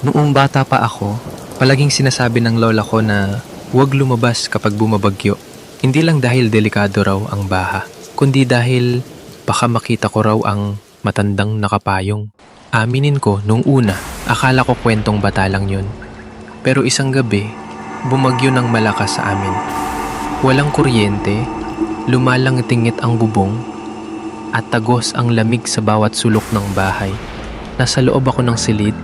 Noong bata pa ako, palaging sinasabi ng lola ko na huwag lumabas kapag bumabagyo. Hindi lang dahil delikado raw ang baha, kundi dahil baka makita ko raw ang matandang nakapayong. Aminin ko, nung una, akala ko kwentong bata lang yun. Pero isang gabi, bumagyo ng malakas sa amin. Walang kuryente, lumalang tingit ang bubong, at tagos ang lamig sa bawat sulok ng bahay. Nasa loob ako ng silid,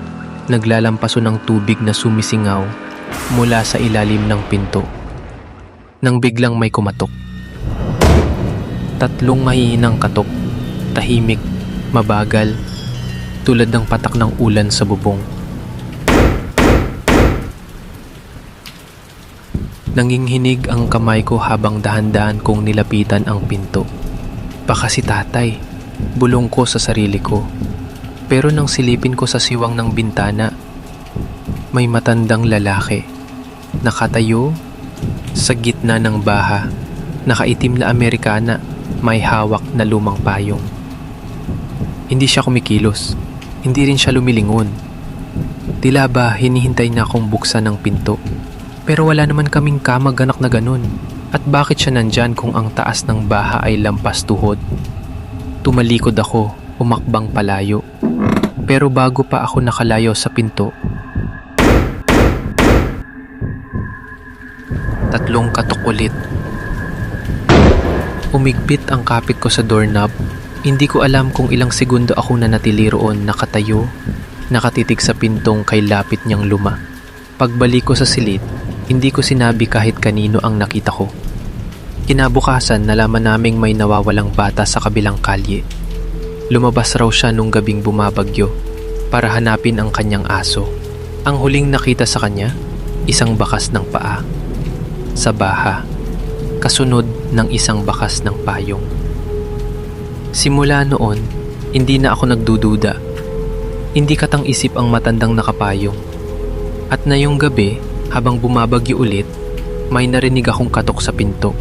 naglalampaso ng tubig na sumisingaw mula sa ilalim ng pinto. Nang biglang may kumatok. Tatlong mahihinang katok, tahimik, mabagal, tulad ng patak ng ulan sa bubong. Nanginghinig ang kamay ko habang dahan-dahan kong nilapitan ang pinto. Baka si tatay, bulong ko sa sarili ko. Pero nang silipin ko sa siwang ng bintana, may matandang lalaki. Nakatayo sa gitna ng baha, nakaitim na Amerikana, may hawak na lumang payong. Hindi siya kumikilos, hindi rin siya lumilingon. Tila ba hinihintay na akong buksan ng pinto. Pero wala naman kaming kamag-anak na ganun. At bakit siya nandyan kung ang taas ng baha ay lampas tuhod? Tumalikod ako, umakbang palayo. Pero bago pa ako nakalayo sa pinto, tatlong katok ulit. Umigpit ang kapit ko sa doorknob. Hindi ko alam kung ilang segundo ako nanatili roon nakatayo, nakatitig sa pintong kay lapit niyang luma. Pagbalik ko sa silid, hindi ko sinabi kahit kanino ang nakita ko. Kinabukasan nalaman naming may nawawalang bata sa kabilang kalye. Lumabas raw siya nung gabing bumabagyo para hanapin ang kanyang aso. Ang huling nakita sa kanya, isang bakas ng paa. Sa baha, kasunod ng isang bakas ng payong. Simula noon, hindi na ako nagdududa. Hindi katang isip ang matandang nakapayong. At na yung gabi, habang bumabagyo ulit, may narinig akong katok sa pinto.